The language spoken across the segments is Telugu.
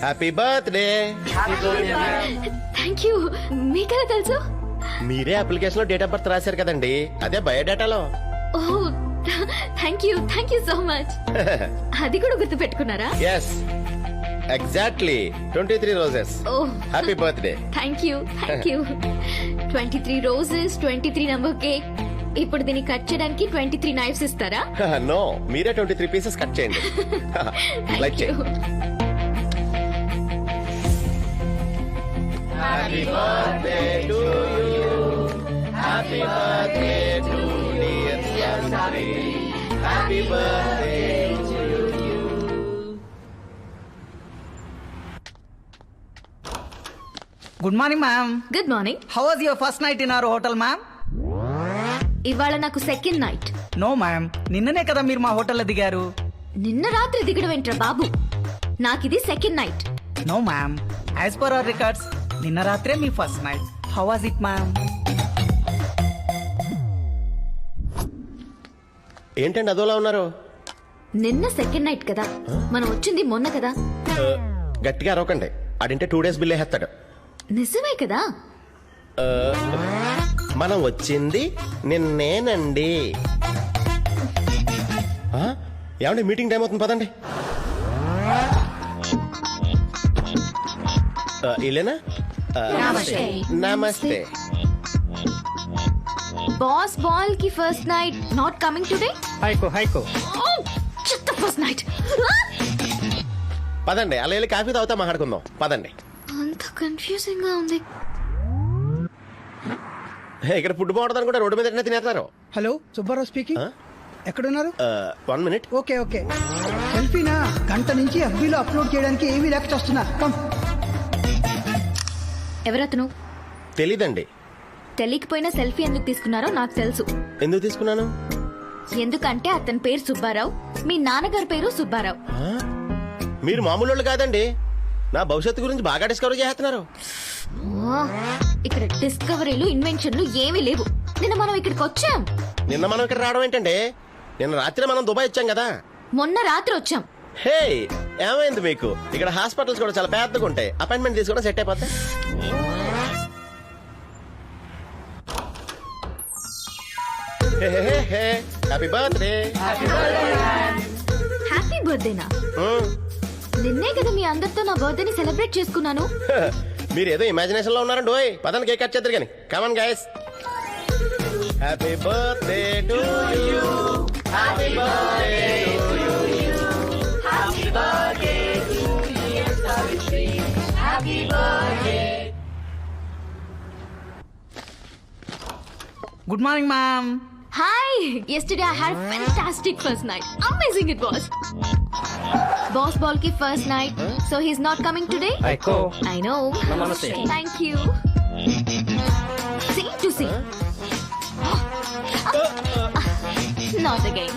హ్యాపీ బర్త్డే థ్యాంక్ యూ మీకెలా తెలుసు? మీరే అప్లికేషన్లో డేట్ ఆఫ్ బర్త్ రాశారు కదండి. అదే బయోడేటాలో. ఓ thank you thank you so much అది కూడా గుర్తు పెట్టుకున్నారా yes exactly twenty three roses oh. Happy birthday thank you thank you twenty three roses twenty three number cake ఇప్పుడు దీన్ని కట్ చేయడానికి ట్వంటీ త్రీ నైఫ్స్ ఇస్తారా? నో మీరే ట్వంటీ త్రీ పీసెస్ కట్ చేయండి. లైక్ థ్యాంక్ యూ చేయండి happy birthday to you happy birthday to dear happy birthday good morning ma'am good morning how was your first night in our hotel ma'am ఇవాళ నాకు సెకండ్ నైట్ నో మ్యామ్ నిన్ననే కదా మీరు మా హోటల్లో దిగారు. నిన్న రాత్రి దిగడం ఏంట్రా బాబు? నాకిది second night no ma'am as per our records నిన్న రాత్రే మీ first night. How was it ma'am ఏంటండి అదోలా ఉన్నారు? నిన్న సెకండ్ నైట్ కదా. మనం వచ్చింది మొన్న కదా. గట్టిగా అరవకండి. అడింటే టూ డేస్ బిల్ వేస్తాడు. నిజమే కదా. మనం వచ్చింది నిన్నేనండి? ఏమండి మీటింగ్ టైం అవుతుంది పదండి. ఆ, నమస్తే. నమస్తే boss Balki first night not coming today హైకో హైకో చెత్త ఫస్ట్ నైట్ పదండి అలా వెళ్ళి కాఫీ తాగుతా మాట్లాడుకుందాం. పదండి. అంత కన్ఫ్యూజింగ్గా ఉంది. ఇక్కడ ఫుడ్ బాగుంటుంది కూడా రోడ్డు మీద ఎట్లా తినేస్తున్నారు హలో సుబ్బారావు స్పీకింగ్? ఎక్కడున్నారు? One minute okay okay. సెల్ఫీనా? గంట నుంచి ఎఫ్బీలో అప్లోడ్ చేయడానికి ఏమీ లేక చేస్తున్నా. కమ్ ఎవరతను? తెలీదండి. తెలియకపోయినా సెల్ఫీ ఎందుకు తీసుకున్నారో నాకు తెలుసు. ఎందుకు తీసుకున్నాను? ఎందుకంటే అతని పేరు సుబ్బారావు మీ నాన్నగారి పేరు సుబ్బారావు? మీరు మామూలు వాళ్ళు కాదండి. నా భవిష్యత్తు గురించి బాగా డిస్కవర్ చేస్తున్నారు. ఇక్కడ డిస్కవరీలు ఇన్వెన్షన్లు ఏమీ లేవు. నిన్న మనం ఇక్కడికి వచ్చాం. నిన్న మనం ఇక్కడ రావడం ఏంటండి? నిన్న రాత్రి మనం దుబాయ్ వచ్చాం కదా? మొన్న రాత్రి వచ్చాం. హే! ఏమైంది మీకు? ఇక్కడ హాస్పిటల్స్ కూడా చాలా పెద్దగా ఉంటాయి. అపాయింట్మెంట్ తీసుకోవడం సెట్ అయిపోతే హ్యాపీ బర్త్డే హ్యాపీ బర్త్డేనా నిన్నే కదా మీ అందరితో నా బర్త్డేని సెలబ్రేట్ చేసుకున్నాను. మీరు ఏదో ఇమాజినేషన్లో ఉన్నారండి ఓయ్. పదన్ కేక్ కట్ చేద్దరు కానీ. Come on guys happy birthday to you happy birthday good morning ma'am hi yesterday I had fantastic first night amazing it was boss Balki first night so he's not coming today know. Namaste. Thank you. See to see. Not again.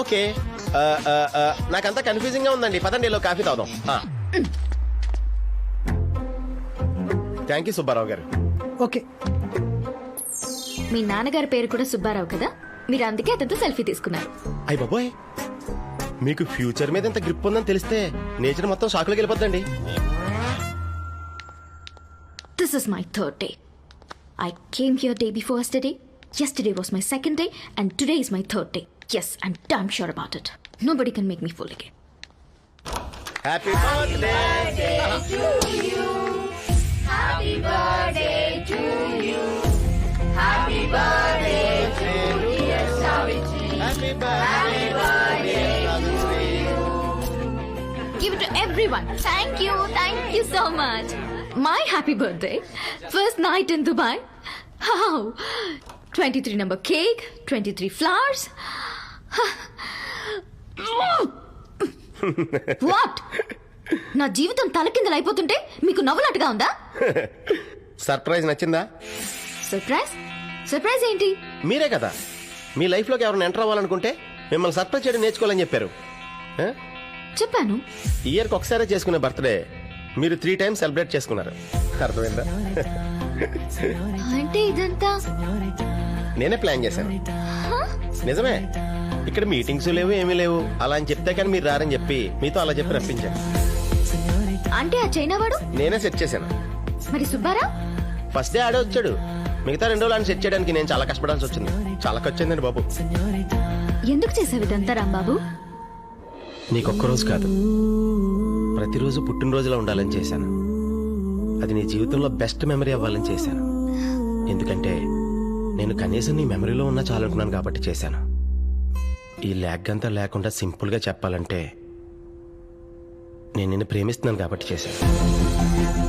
Okay నాకంతా కన్ఫ్యూజింగ్గా ఉందండి. పదండి లో కాఫీ తాగుదాం. థ్యాంక్ యూ సుబ్బారావు గారు. ఓకే మీ నాన్నగారి పేరు కూడా సుబ్బారావు కదా మీరు అందుకే అతనితో సెల్ఫీ తీసుకున్నారు అయ్య బాబోయ్ మీకు ఫ్యూచర్ మీద ఎంత గ్రిప్ ఉందని తెలిస్తే నేచర్ మొత్తం షాక్లోకి వెళ్ళిపోద్దండి This is my third day. I came here day before yesterday. Yesterday was my second day, and today is my third day. Yes, I'm damn sure about it. Nobody can make me fool again. Happy birthday Give it to everyone. Thank you. Thank you so much. My happy birthday. First night in Dubai. How? 23 number cake, 23 flowers. What? నా జీవితం తలకిందలు అయిపోతుంటే మీకు నవ్వునట్టుగా ఉందా సర్ప్రైజ్ నచ్చిందా సర్ప్రైజ్ సర్ప్రైజ్ ఏంటి? మీరే కదా. మీ లైఫ్లోకి ఎవరైనా ఎంటర్ అవ్వాలనుకుంటే మిమ్మల్ని సర్ప్రైజ్ చేయడం నేర్చుకోవాలని చెప్పారు. చెప్పాను. ఇయర్కి ఒకసారే చేసుకునే బర్త్డే మీరు త్రీ టైమ్స్ సెలబ్రేట్ చేసుకున్నారు. అర్థమైందా? అంటే ఇదంతా? నేనే ప్లాన్ చేశాను. నిజమే. ఇక్కడ మీటింగ్స్ లేవు ఏమీ లేవు. అలా అని చెప్తే కానీ మీరు రారని చెప్పి మీతో అలా చెప్పి రప్పించాను. అంటే ఆ చైనా వాడు? నేనే సెట్ చేశాను. మరి సుబ్బారా ఫస్ట్ డే ఆడే వచ్చాడు. మిగతా రెండు రోజులు సెట్ చేయడానికి నేను చాలా కష్టపడాల్సి వచ్చింది. చాలా ఖర్చు బాబు. ఎందుకు చేసావు ఇదంతా రాంబాబు? నీకొక్క రోజు కాదు. ప్రతిరోజు పుట్టినరోజులో ఉండాలని చేశాను. అది నీ జీవితంలో బెస్ట్ మెమరీ అవ్వాలని చేశాను. ఎందుకంటే నేను కనీసం నీ మెమరీలో ఉన్నా చాలనుకున్నాను కాబట్టి చేశాను. ఈ ల్యాగ్ అంతా లేకుండా సింపుల్గా చెప్పాలంటే నేను నిన్ను ప్రేమిస్తున్నాను కాబట్టి చేశాను.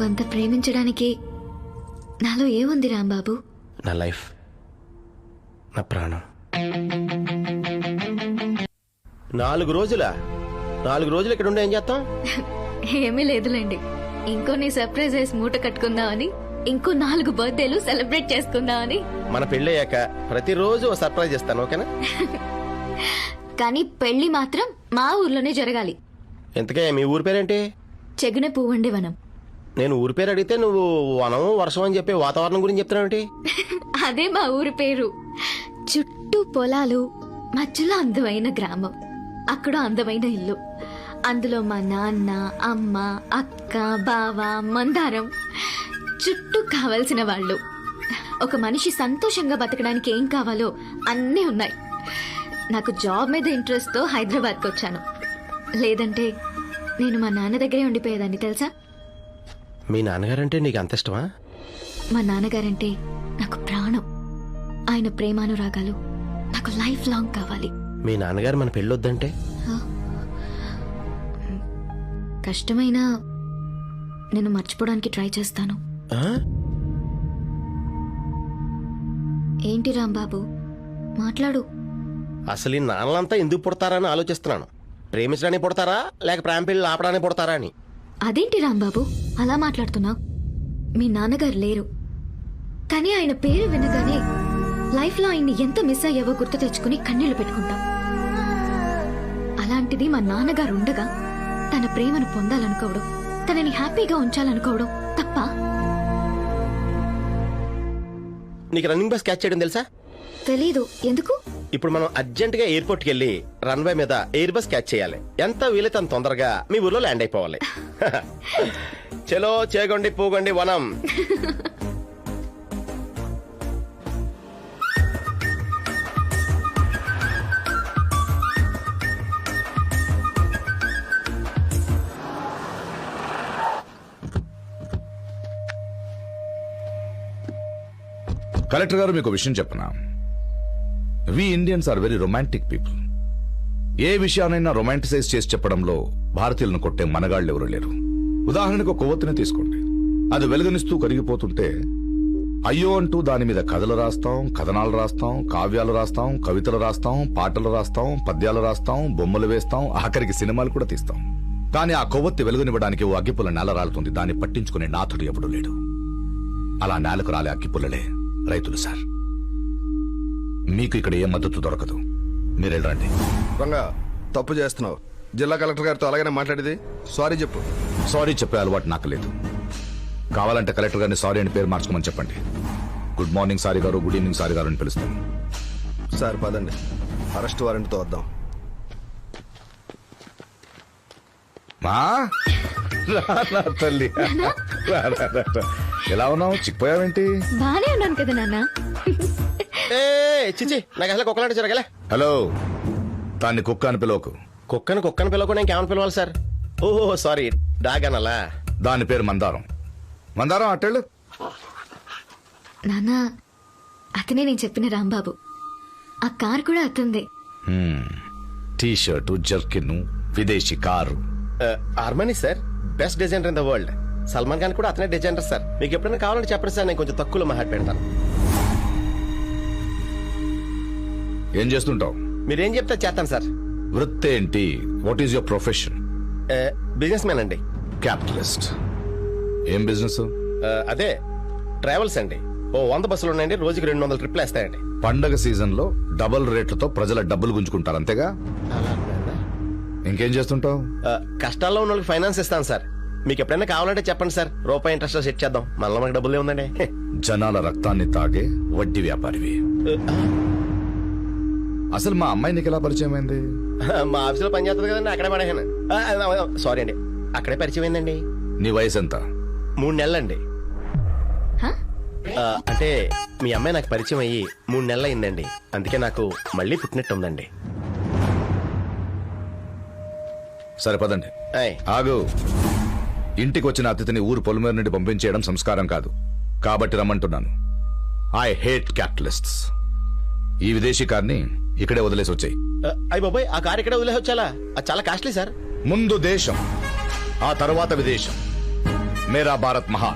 నువ్వంత ప్రేమించడానికి నాలో ఏముంది రాంబాబు? నా లైఫ్ నా ప్రాణం. నాలుగు రోజుల? నాలుగు రోజులు ఇక్కడ ఉండి ఏం చేస్తాం? ఏమీ లేదులేండి. ఇంకో నీ సర్ప్రైజ్ వేసి మూట కట్టుకుందామని ఇంకో నాలుగు బర్త్డేలు సెలబ్రేట్ చేసుకుందామని. మన పెళ్ళయ్యాక ప్రతిరోజు ఓ సర్ప్రైజ్ ఇస్తాను ఓకేనా? కానీ పెళ్ళి మాత్రం మా ఊర్లోనే జరగాలి. ఇంతకే మీ ఊరి పేరేంటి? చెగున పువ్వండి వనం. నేను ఊరి పేరు అడిగితే నువ్వు వనం వర్షం అని చెప్పి వాతావరణం గురించి చెప్తున్నావు అదే మా ఊరి పేరు. చుట్టూ పొలాలు మధ్యలో అందమైన గ్రామం అక్కడ అందమైన ఇల్లు. అందులో మా నాన్న అమ్మ అక్క బావ మందారం. చుట్టూ కావలసిన వాళ్ళు. ఒక మనిషి సంతోషంగా బతకడానికి ఏం కావాలో అన్నీ ఉన్నాయి. నాకు జాబ్ మీద ఇంట్రెస్ట్తో హైదరాబాద్కి వచ్చాను. లేదంటే నేను మా నాన్న దగ్గరే ఉండిపోయేదాన్ని తెలుసా? మీ నాన్నగారంటే నీకు అంత ఇష్టమా? మా నాన్నగారంటే నాకు ప్రాణం. ఆయన ప్రేమానురాగాలు నాకు లైఫ్ లాంగ్ కావాలి. మీ నాన్నగారు మన పెళ్ళొద్దంటే? కష్టమైనా నేను మర్చిపోవడానికి ట్రై చేస్తాను? ఏంటి రాంబాబు? మాట్లాడు. అసలు ఈ నాన్నలంతా ఎందుకు పుడతారని ఆలోచిస్తున్నాను. ప్రేమించడానికి పుడతారా? లేక ప్రేమ పెళ్ళి ఆపడానికి పుడతారా అని? అదేంటి రాంబాబు? అలా మాట్లాడుతున్నావు మీ నాన్నగారు లేరు. కానీ ఆయన పేరు వినగానే లైఫ్లో ఆయన్ని ఎంత మిస్ అయ్యావో గుర్తు తెచ్చుకుని కన్నీళ్ళు పెట్టుకుంటాం. అలాంటిది మా నాన్నగారు ఉండగా తన ప్రేమను పొందాలనుకోవడం తనని హ్యాపీగా ఉంచాలనుకోవడం తప్ప? నీకు రన్నింగ్ బస్ క్యాచ్ చేయడం తెలుసా? తెలీదు. ఎందుకు? ఇప్పుడు మనం అర్జెంట్గా ఎయిర్పోర్ట్కి వెళ్ళి రన్వే మీద ఎయిర్ బస్ క్యాచ్ చేయాలి. ఎంత వీలైతే అంత తొందరగా మీ ఊర్లో ల్యాండ్ అయిపోవాలి. చలో చేగొండి పూగొండి వనం. కలెక్టర్ గారు మీకు విషయం చెప్పనా? We Indians are very romantic people ఏ విషయానైనా రొమాంటిసైజ్ చేసి చెప్పడంలో భారతీయులను కొట్టే మనగాళ్ళు ఎవరు లేరు. ఉదాహరణకు కొవ్వొత్తిని తీసుకోండి. అది వెలుగనిస్తూ కరిగిపోతుంటే అయ్యో అంటూ దాని మీద కథలు రాస్తాం కథనాలు రాస్తాం కావ్యాలు రాస్తాం కవితలు రాస్తాం పాటలు రాస్తాం పద్యాలు రాస్తాం బొమ్మలు వేస్తాం ఆఖరికి సినిమాలు కూడా తీస్తాం. కానీ ఆ కొవ్వొత్తి వెలుగునివ్వడానికి ఓ అగ్గిపుల్ల నేల రాలుతుంది. దాన్ని పట్టించుకునే నాథుడు ఎవడు లేడు. అలా నేలకు రాలే అగ్గిపుల్లలే రైతులు సార్. మీకు ఇక్కడ ఏ మద్దతు దొరకదు. మీరు వెళ్ళండి తప్పు చేస్తున్నావు. జిల్లా కలెక్టర్ గారితో అలాగనే మాట్లాడేది? సారీ చెప్పు. సారీ చెప్పే అలవాటు నాకు లేదు. కావాలంటే కలెక్టర్ గారిని సారీ అని పేరు మార్చుకోమని చెప్పండి. గుడ్ మార్నింగ్ సారీ గారు గుడ్ ఈవినింగ్ సారీ గారు అని పిలుస్తాను. సార్ పదండి. అరెస్ట్ వారెంట్తో వద్దాం. మా? తల్లి. రా, రా, రా, రా. ఎలా ఉన్నావు? చిక్కిపోయావేంటి? బానే ఉన్నాను కదా నాన్న ఏ చిచి నాకు అసలు కుక్కలాంటి జరగలే హలో దాన్ని కుక్క అని పిలవకు. కుక్కని కుక్కని పిలవకుండా ఇంకేమైనా పిలవాలి సార్? ఓహో సారీ. డాగ్ అనలా దాని పేరు మందారం. మందారం అట్టెళ్ళు నాన్న అతనే నేను చెప్పిన రాంబాబు. ఆ కార్ కూడా అతందే టీ షర్టు జర్కిన్ విదేశీ car. Armani sir best designer in the world. Salman Khan కూడా అతనే డిజైనర్ సార్. మీకు ఎప్పుడైనా కావాలంటే చెప్పండి సార్ నేను కొంచెం తక్కువలో మహాట్ పెడతాను ఏం చేస్తుంటావు? మీరేం చెప్తే చేస్తాను సార్. వృత్తి ఏంటి? What is your profession businessman అండి. క్యాపిటలిస్ట్ ఏం బిజినెస్ అదే ట్రావెల్స్ అండి. ఓ వంద బస్సులు ఉన్నాయండి రోజుకి రెండు వందల ట్రిప్లు వేస్తాయండి. పండగ సీజన్లో డబుల్ రేట్లతో ప్రజల డబ్బులు గుంజుకుంటారు అంతేగా? ఇంకేం చేస్తుంటావు? కష్టాల్లో ఉన్న వాళ్ళకి ఫైనాన్స్ ఇస్తాను సార్. మీకు ఎప్పుడైనా కావాలంటే చెప్పండి సార్. రూపాయి ఇంట్రెస్ట్ సెట్ చేద్దాం. మళ్ళీ మనకి డబ్బులు ఏముందండి జనాల రక్తాన్ని తాగే వడ్డీ వ్యాపారివి. అసలు మా అమ్మాయి నీకు ఎలా పరిచయం అయింది? మా ఆఫీసులో పని చేస్తుంది కదండి అక్కడే పడేసాను సారీ అండి. అక్కడే పరిచయం అయిందండి. నీ వయసు ఎంత మూడు నెలలండి. అంటే మీ అమ్మాయి నాకు పరిచయం అయ్యి మూడు నెలలు అయిందండి. అందుకే నాకు మళ్ళీ పుట్టినట్టు ఉందండి. సరే పదండి. ఆయ్, ఆగు. ఇంటికి వచ్చిన అతిథిని ఊరు పొలిమేర నుండి పంపించేయడం సంస్కారం కాదు. కాబట్టి రమ్మంటున్నాను. ఐ హేట్ క్యాపిటలిస్ట్స్ ఈ విదేశీ కార్ని ఇక్కడే వదిలేసి వచ్చాయి. ఆ, అయ్ బాబాయ్ ఆ కారు ఇక్కడే వదిలే వచ్చాలా? అది చాలా కాస్ట్లీ సార్ ముందు దేశం ఆ తర్వాత విదేశం. మేరా భారత్ మహా.